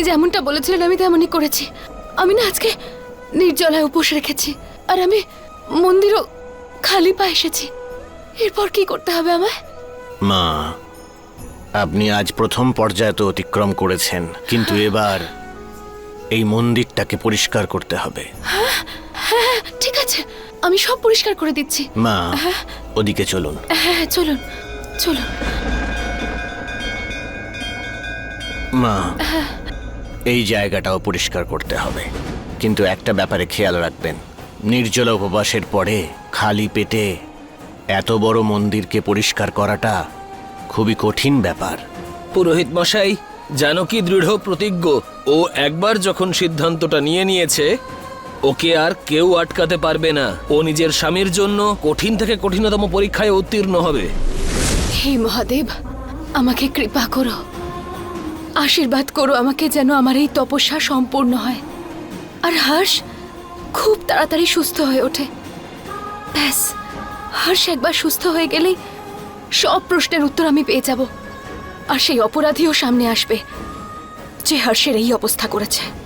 আপনি যেমনটা বলেছিলেন আমি তেমনই করেছি। আমি না আজকে নির্জলায় উপোস রেখেছি আর আমি মন্দিরও খালি পা এসেছি। এরপর কি করতে হবে আমায়? মা আপনি আজ প্রথম পর্যায়ে তো অতিক্রম করেছেন কিন্তু এবার এই মন্দিরটাকে পরিষ্কার করতে হবে। হ্যাঁ ঠিক আছে আমি সব পরিষ্কার করে দিচ্ছি। মা ওদিকে চলুন। হ্যাঁ চলুন চলুন। মা এই জায়গাটাও পরিষ্কার করতে হবে। কিন্তু একটা ব্যাপারে খেয়াল রাখবেন নির্জলা উপবাসের পরে খালি পেটে এত বড় মন্দিরকে পরিষ্কার করাটা খুবই কঠিন ব্যাপার। পুরোহিত মশাই জানকী দৃঢ় প্রতিজ্ঞ? ও একবার যখন সিদ্ধান্তটা নিয়ে নিয়েছে ওকে আর কেউ আটকাতে পারবে না। ও নিজের স্বামীর জন্য কঠিন থেকে কঠিনতম পরীক্ষায় উত্তীর্ণ হবে। হে মহাদেব আমাকে কৃপা করো। আশীর্বাদ করো আমাকে যেন আমার এই তপস্যা সম্পূর্ণ হয়। আর হর্ষ, খুব তাড়াতাড়ি সুস্থ হয়ে ওঠে। ব্যাস, হর্ষ একবার সুস্থ হয়ে গেলেই সব প্রশ্নের উত্তর আমি পেয়ে যাব। আর সেই অপরাধীও সামনে আসবে, যে হর্ষের এই অবস্থা করেছে।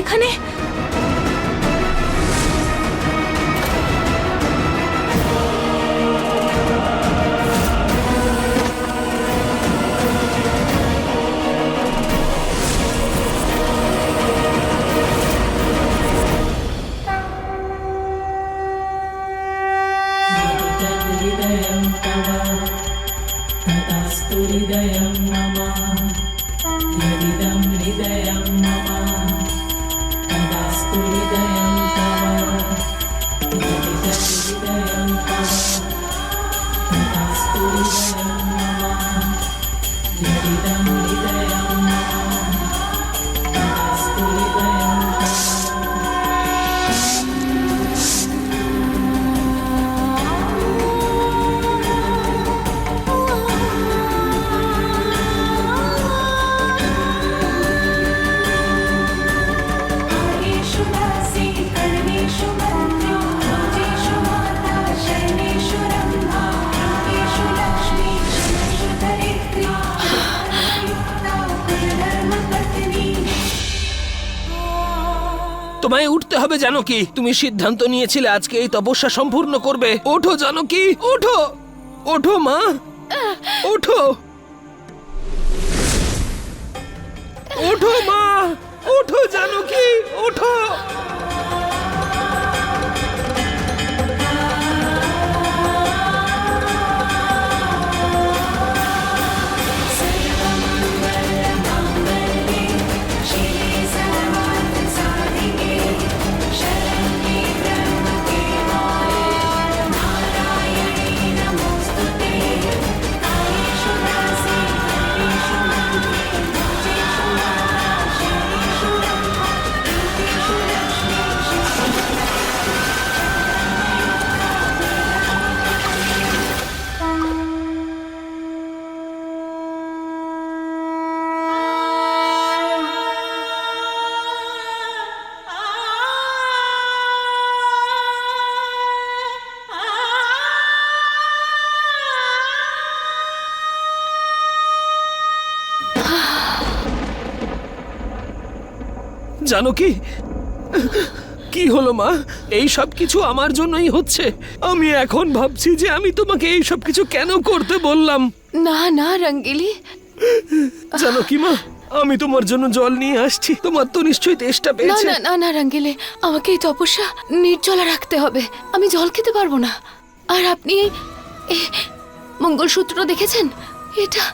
এখানে? তোমায় উঠতে হবে, জানো কি? তুমি সিদ্ধান্ত নিয়েছিলে আজকে এই তপস্যা সম্পূর্ণ করবে। ওঠো, জানো কি? ওঠো! ওঠো, মা! ওঠো! ওঠো, মা! ওঠো, জানো কি? ওঠো! জানো কি? কি হলো মা? এই সব কিছু আমার জন্যই হচ্ছে। আমি এখন ভাবছি যে আমি তোমাকে এই সব কিছু কেন করতে বললাম? না না রঙ্গিলি। জানো কি মা? আমি তোমার জন্য জল নিয়ে আসছি। তোমার তো নিশ্চয়ই তেষ্টা পেয়েছে। না না না রঙ্গিলে আমাকে এই তপস্যা নির্জলা রাখতে হবে। আমি জল খেতে পারব না। আর আপনি মঙ্গলসূত্র দেখেছেন? এটা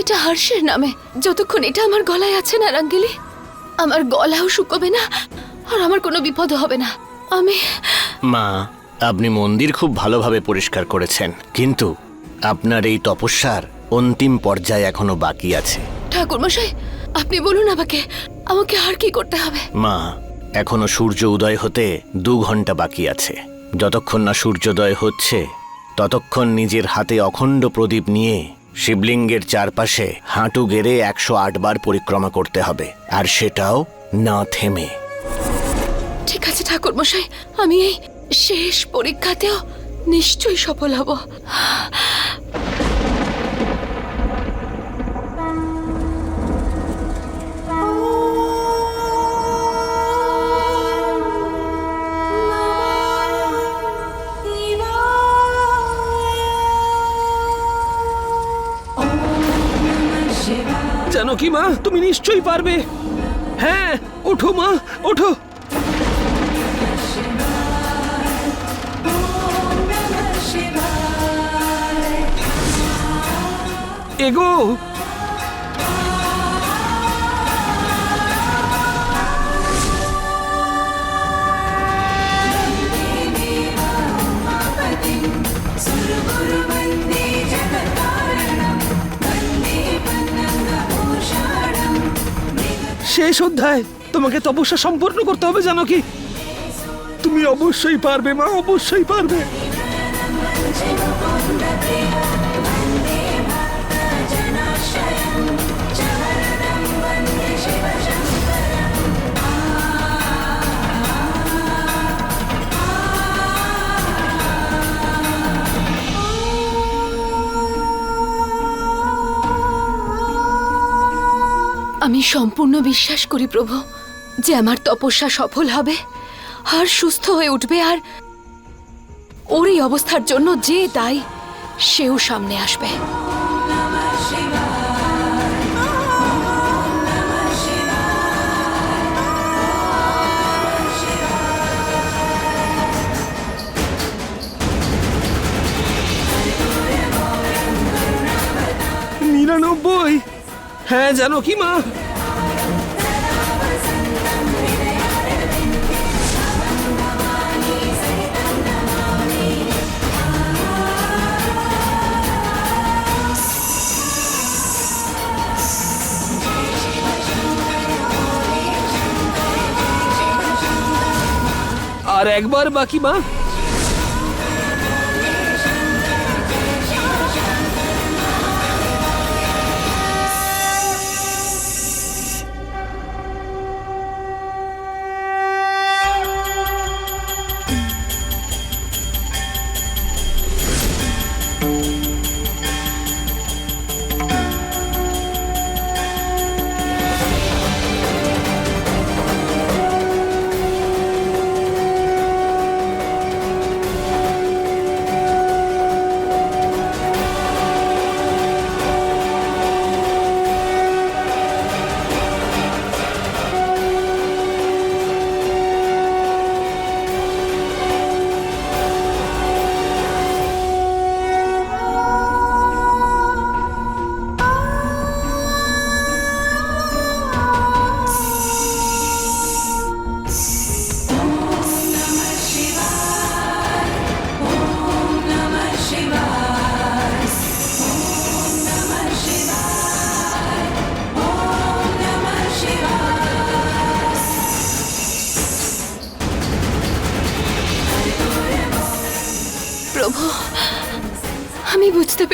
এটা হর্ষের নামে। যতক্ষণ এটা আমার গলায় আছে না রঙ্গিলি? আমার গলাও শুকোবে না আর আমার কোনো বিপদ হবে না। আমি মা আপনি মন্দির খুব ভালোভাবে পরিষ্কার করেছেন কিন্তু আপনার এই তপস্যার অন্তিম পর্যায়ে এখনও বাকি আছে। ঠাকুরমশাই আপনি বলুন আমাকে আমাকে আর কি করতে হবে? মা এখনও সূর্য উদয় হতে দু ঘণ্টা বাকি আছে। যতক্ষণ না সূর্যোদয় হচ্ছে ততক্ষণ নিজের হাতে অখণ্ড প্রদীপ নিয়ে শিবলিঙ্গের চারপাশে হাঁটু গেড়ে একশো আট বার পরিক্রমা করতে হবে, আর সেটাও না থেমে। ঠিক আছে ঠাকুর মশাই আমি এই শেষ পরীক্ষাতেও নিশ্চয়ই সফল হব। জানো কি মা তুমি নিশ্চয়ই পারবে হ্যাঁ ওঠো মা ওঠো এগো শেষ অধ্যায়। তোমাকে তপস্যা সম্পূর্ণ করতে হবে, জানো কি? তুমি অবশ্যই পারবে, মা, অবশ্যই পারবে। সম্পূর্ণ বিশ্বাস করি প্রভু, যে আমার তপস্যা সফল হবে, আর সুস্থ হয়ে উঠবে, আর ওর এই অবস্থার জন্য যে দায়ী, সেও সামনে আসবে। নিরানব্বই। হ্যাঁ জানো কি মা? আর একবার বাকি মা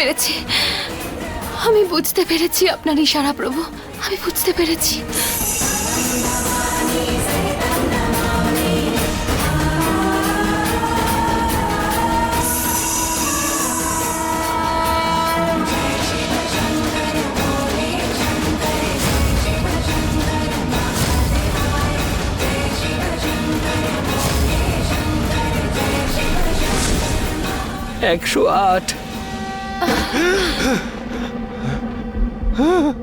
পেরেছি। আমি বুঝতে পেরেছি আপনার ইশারা প্রভু। আমি বুঝতে পেরেছি। একশো আট। 아.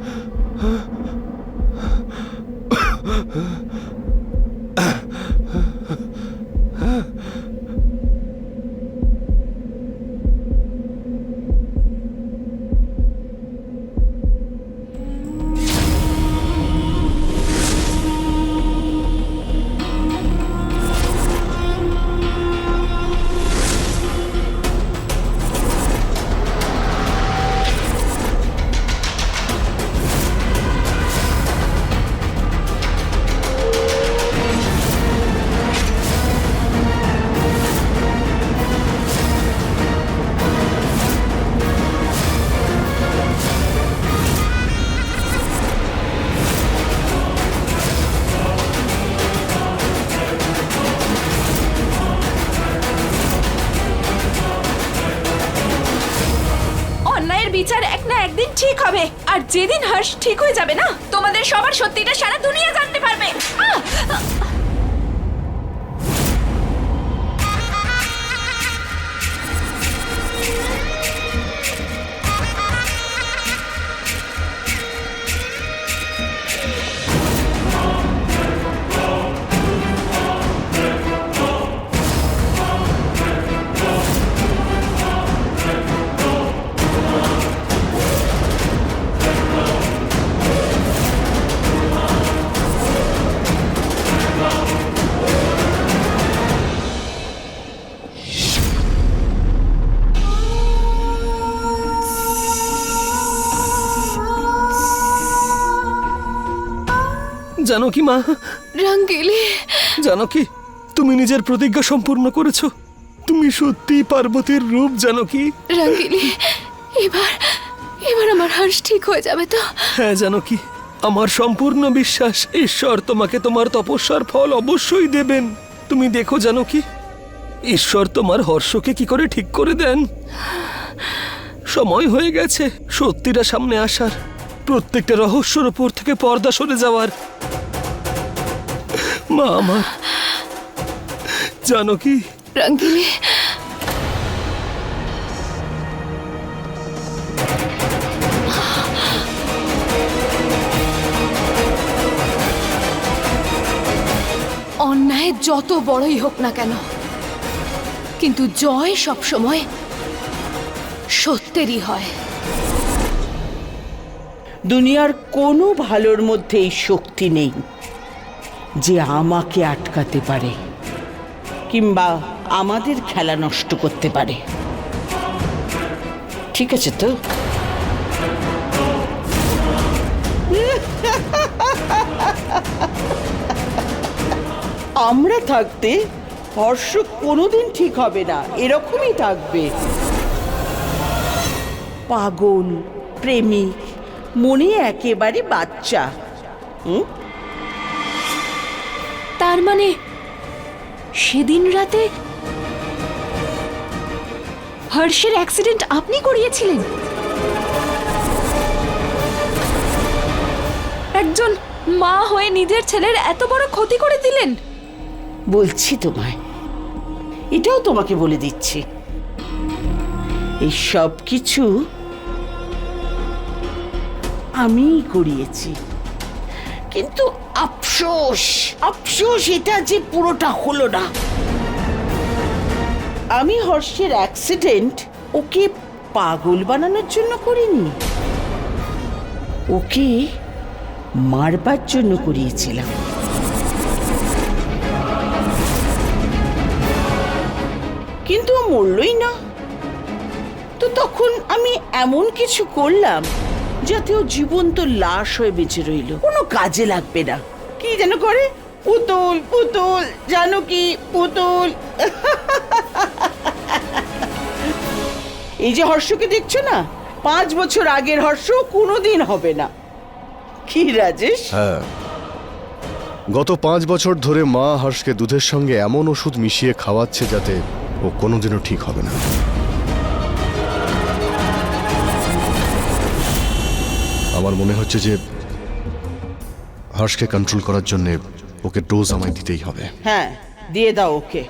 জানো কি মা? রঙ্গিলি। জানো কি? তুমি নিজের প্রতিজ্ঞা সম্পূর্ণ করেছ। তুমি সত্যি পার্বতীর রূপ জানো কি? রঙ্গিলি এবার এবার আমার হর্ষ ঠিক হয়ে যাবে তো? হ্যাঁ জানো কি? আমার সম্পূর্ণ বিশ্বাস ঈশ্বর তোমাকে তোমার তপস্যার ফল অবশ্যই দেবেন। তুমি দেখো জানো কি? ঈশ্বর তোমার হর্ষকে কি করে ঠিক করে দেন? সময় হয়ে গেছে সত্যিটা সামনে আসার। প্রত্যেকটা রহস্যর ওপর থেকে পর্দা সরে যাওয়ার। মা আমার, জানো কি? অন্যায় যত বড়ই হোক না কেন, কিন্তু জয় সবসময় সত্যেরই হয়। দুনিয়ার কোনো ভালোর মধ্যেই শক্তি নেই যে আমাকে আটকাতে পারে কিংবা আমাদের খেলা নষ্ট করতে পারে। ঠিক আছে তো? আমরা থাকতে হর্ষ কোনোদিন ঠিক হবে না, এরকমই থাকবে। পাগল, প্রেমিক মনে একেবারে বাচ্চা। হুম? তার মানে সেদিন রাতে হর্ষের অ্যাক্সিডেন্ট আপনি করিয়েছিলেন? একজন মা হয়ে নিজের ছেলের এত বড় ক্ষতি করে দিলেন। বলছি তোমায় এটাও তোমাকে বলে দিচ্ছি। এই সব কিছু আমিই করিয়েছি। কিন্তু আফসোস আফসোস, এটা যে পুরোটা হলো না। আমি হর্ষের অ্যাক্সিডেন্ট ওকে পাগল বানানোর জন্য করিনি। ওকে মারবার জন্য করিয়েছিলাম। কিন্তু মরলই না। তো তখন আমি এমন কিছু করলাম ও জীবন্ত লাশ হয়ে বেঁচে রইল। কোনো কাজে লাগবে না। কি যেন করে? পুতুল পুতুল জানো কি? পুতুল। এই যে হর্ষকে দেখছ না? পাঁচ বছর আগের হর্ষ কোনোদিন হবে না। কি রাজেশ? হ্যাঁ। গত পাঁচ বছর ধরে মা হর্ষকে দুধের সঙ্গে এমন ওষুধ মিশিয়ে খাওয়াচ্ছে যাতে ও কোনোদিনও ঠিক হবে না। আমার মনে হচ্ছে যে হর্ষকে কন্ট্রোল করার জন্যে ওকে ডোজ আমায় দিতেই হবে। হ্যাঁ দিয়ে দাও ওকে।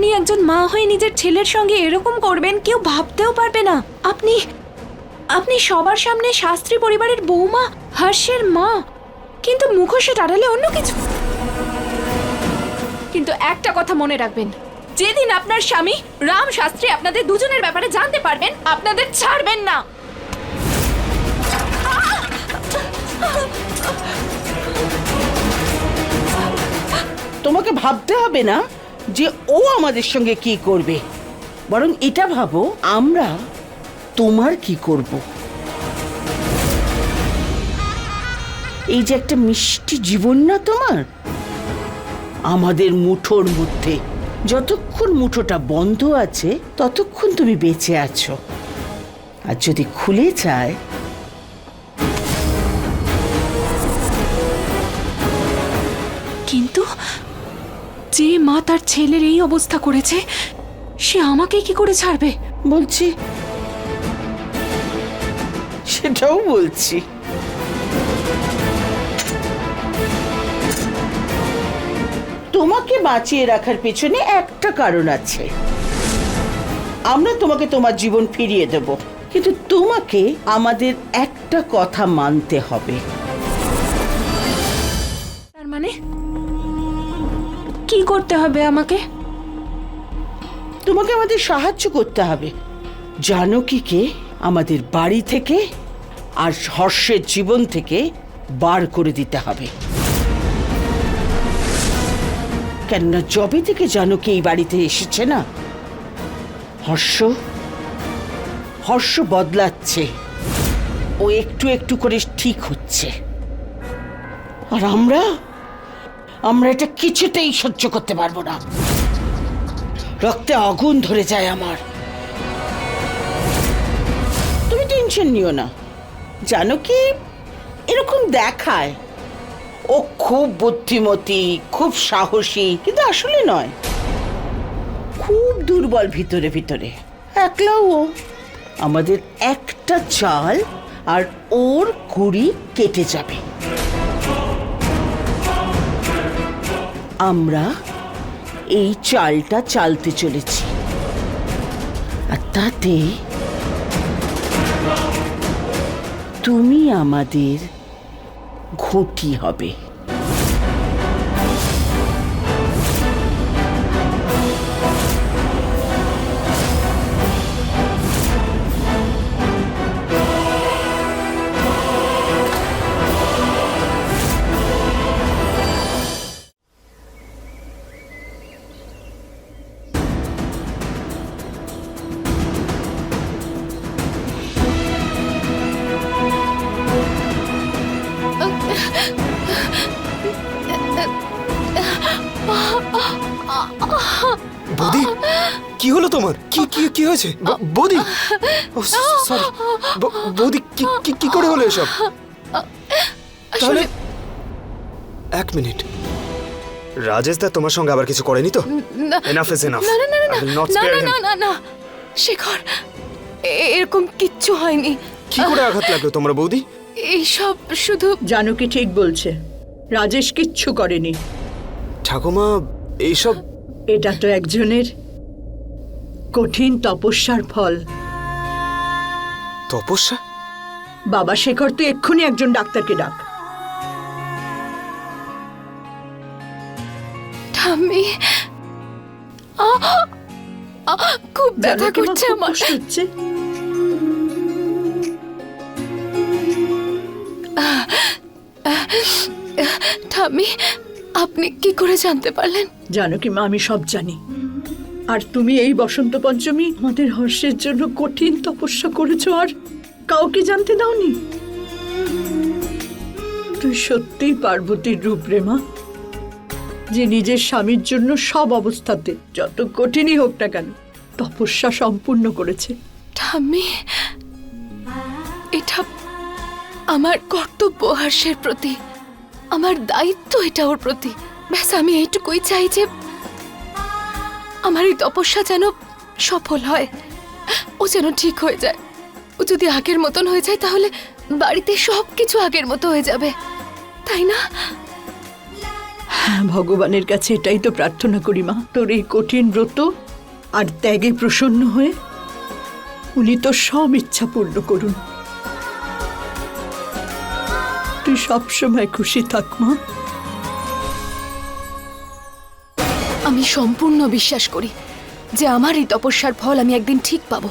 আপনি একজন মা হয়ে নিজের ছেলের সঙ্গে এরকম করবেন, কেউ ভাবতেও পারবে না। আপনি আপনি সবার সামনে শাস্ত্রী পরিবারের বৌমা, হর্ষের মা, কিন্তু মুখোশের আড়ালে অন্য কিছু। কিন্তু একটা কথা মনে রাখবেন, যেদিন আপনার স্বামী রাম শাস্ত্রী আপনাদের দুজনের ব্যাপারে জানতে পারবেন, আপনাদের ছাড়বেন না। তোমাকে ভাবতে হবে না? যে ও আমাদের সঙ্গে কি করবে। বরং এটা ভাবো, আমরা তোমার কি করব। এই যে একটা মিষ্টি জীবন না তোমার? আমাদের মুঠোর মধ্যে যতক্ষণ মুঠোটা বন্ধ আছে, ততক্ষণ তুমি বেঁচে আছো। আর যদি খুলে যায় যে মা তার ছেলের এই অবস্থা করেছে সে আমাকে কি করে ছাড়বে? বলছি। সেটাও বলছি। তোমাকে বাঁচিয়ে রাখার পেছনে একটা কারণ আছে। আমরা তোমাকে তোমার জীবন ফিরিয়ে দেব কিন্তু তোমাকে আমাদের একটা কথা মানতে হবে। তার মানে? কি করতে হবে আমাকে? তোমাকে আমাদের সাহায্য করতে হবে। জানকীকে আমাদের বাড়ি থেকে আর হর্ষের জীবন থেকে বার করে দিতে হবে। কেননা জবে থেকে জানকী এই বাড়িতে এসেছে না? হর্ষ হর্ষ বদলাচ্ছে। ও একটু একটু করে ঠিক হচ্ছে। আর আমরা আমরা এটা কিছুতেই সহ্য করতে পারব না। রক্তে আগুন ধরে যায় আমার। তুমি টেনশন নিও না। জানো কি? এরকম দেখায়। ও খুব বুদ্ধিমতী, খুব সাহসী, কিন্তু আসলে নয়। খুব দুর্বল ভিতরে ভিতরে। একলাও ও। আমাদের একটা চাল আর ওর কুড়ি কেটে যাবে। আমরা এই চালটা চালতে চলেছি। আর তাতে তুমি আমাদের ঘটি হবে। হয়েছে? বৌদি? সরি বৌদি কি কি করে হলো এসব? তাহলে এক মিনিট। রাজেশ দা তোমার সঙ্গে আবার কিছু করেনি তো? এনাফ ইজ এনাফ না না না না না। শেখর এ- এরকম কিচ্ছু হয়নি। কি করে আঘাত লাগল তোমার বৌদি? এইসব শুধু জানো কি ঠিক বলছে। রাজেশ কিচ্ছু করেনি। ঠাকুমা এইসব এটা তো একজনের কঠিন তপস্যার ফল। তপস্যা? বাবা শেখর তুই এক্ষুনি একজন ডাক্তারকে ডাক। ঠাম্মি! খুব ব্যথা করছে আমার। হচ্ছে। ঠাম্মি আপনি কি করে জানতে পারলেন? জানো কি মা আমি সব জানি। আর তুমি এই বসন্ত পঞ্চমী আমাদের হর্ষের জন্য কঠিন তপস্যা করেছ, আর কাউকে জানতে দাওনি? তুই সত্যিই পার্বতীর রূপ রে মা, যে নিজের স্বামীর জন্য সব অবস্থাতে যত কঠিনই হোক না কেন তপস্যা সম্পূর্ণ করেছে। ঠাম্মি, এটা আমার কর্তব্য হর্ষের প্রতি, আমার দায়িত্ব এটা ওর প্রতি। ব্যাস, আমি এইটুকুই চাই যে আমার এই তপস্যা যেন সফল হয়, ও যেন ঠিক হয়ে যায়। ও যদি আগের মতন হয়ে যায়, তাহলে বাড়িতে সব কিছু আগের মতো হয়ে যাবে। তাই না? হ্যাঁ ভগবানের কাছে এটাই তো প্রার্থনা করি, মা। তোর এই কঠিন ব্রত আর ত্যাগে প্রসন্ন হয়ে উনি তোর সব ইচ্ছা পূর্ণ করুন। তুই সবসময় খুশি থাক, মা। আমি সম্পূর্ণ বিশ্বাস করি যে আমার এই তপস্যার ফল আমি একদিন ঠিক পাবো।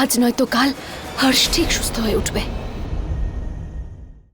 আজ নয়তো কাল হর্ষ ঠিক সুস্থ হয়ে উঠবে।